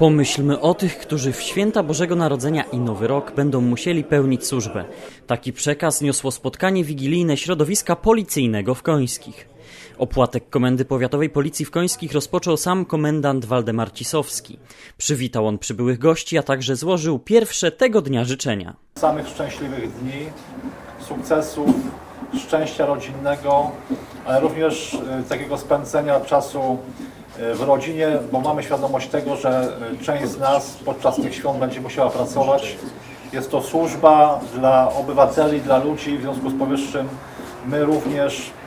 Pomyślmy o tych, którzy w święta Bożego Narodzenia i Nowy Rok będą musieli pełnić służbę. Taki przekaz niosło spotkanie wigilijne środowiska policyjnego w Końskich. Opłatek Komendy Powiatowej Policji w Końskich rozpoczął sam komendant Waldemar Cisowski. Przywitał on przybyłych gości, a także złożył pierwsze tego dnia życzenia. samych szczęśliwych dni, sukcesów, szczęścia rodzinnego, ale również e, takiego spędzenia czasu w rodzinie, bo mamy świadomość tego, że e, część z nas podczas tych świąt będzie musiała pracować. Jest to służba dla obywateli, dla ludzi, w związku z powyższym my również e,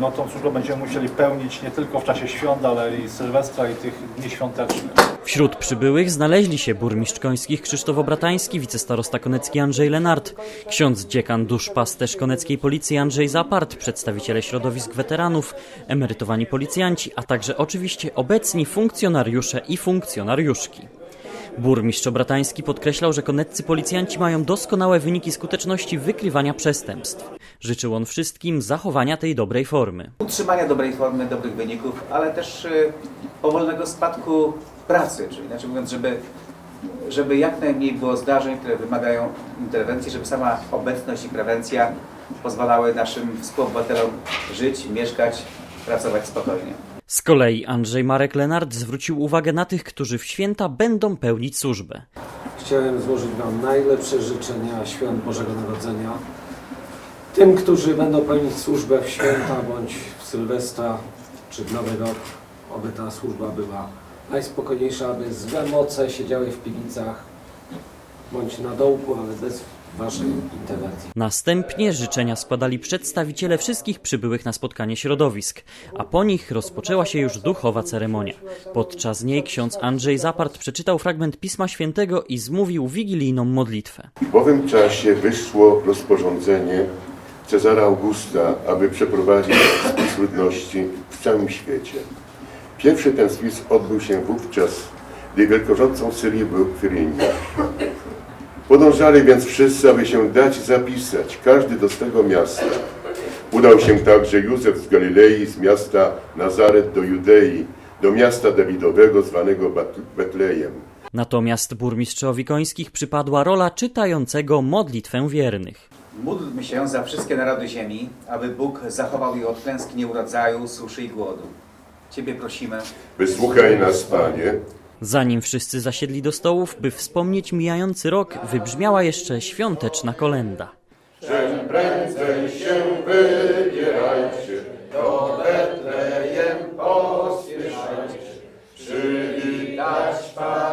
no, tą służbę będziemy musieli pełnić nie tylko w czasie świąt, ale i Sylwestra i tych dni świątecznych. Wśród przybyłych znaleźli się burmistrz Końskich Krzysztof Obratański, wicestarosta konecki Andrzej Lenart, ksiądz dziekan duszpasterz koneckiej policji Andrzej Zapart, przedstawiciele środowisk weteranów, emerytowani policjanci, a także oczywiście obecni funkcjonariusze i funkcjonariuszki. Burmistrz Obratański podkreślał, że koneccy policjanci mają doskonałe wyniki skuteczności wykrywania przestępstw. Życzył on wszystkim zachowania tej dobrej formy. utrzymania dobrej formy, dobrych wyników, ale też y, powolnego spadku pracy, czyli inaczej mówiąc, żeby, żeby jak najmniej było zdarzeń, które wymagają interwencji, żeby sama obecność i prewencja pozwalały naszym współobywatelom żyć, mieszkać, pracować spokojnie. Z kolei Andrzej Marek Lenart zwrócił uwagę na tych, którzy w święta będą pełnić służbę. Chciałem złożyć Wam najlepsze życzenia świąt Bożego Narodzenia. Tym, którzy będą pełnić służbę w święta bądź w Sylwestra czy w Nowy Rok, oby ta służba była najspokojniejsza, aby złe moce siedziały w piwnicach bądź na dołku, ale bez Waszej interwencji. Następnie życzenia składali przedstawiciele wszystkich przybyłych na spotkanie środowisk, a po nich rozpoczęła się już duchowa ceremonia. Podczas niej ksiądz Andrzej Zapart przeczytał fragment Pisma Świętego i zmówił wigilijną modlitwę. W owym czasie wyszło rozporządzenie Cezara Augusta, aby przeprowadzić spis ludności w całym świecie. Pierwszy ten spis odbył się wówczas, gdy wielkorządcą Syrii był Kwiryniak. Podążali więc wszyscy, aby się dać zapisać, każdy do swego miasta. Udał się także Józef z Galilei, z miasta Nazaret do Judei, do miasta Dawidowego zwanego Bet- Betlejem. Natomiast burmistrzowi Końskich przypadła rola czytającego modlitwę wiernych. Módlmy się za wszystkie narody ziemi, aby Bóg zachował je od klęski nieurodzaju, suszy i głodu. Ciebie prosimy, Wysłuchaj nas, Panie, Zanim wszyscy zasiedli do stołów, by wspomnieć mijający rok, wybrzmiała jeszcze świąteczna kolenda. Czym prędzej się wybierajcie, do Betlejem pospieszajcie, przywitać Pana.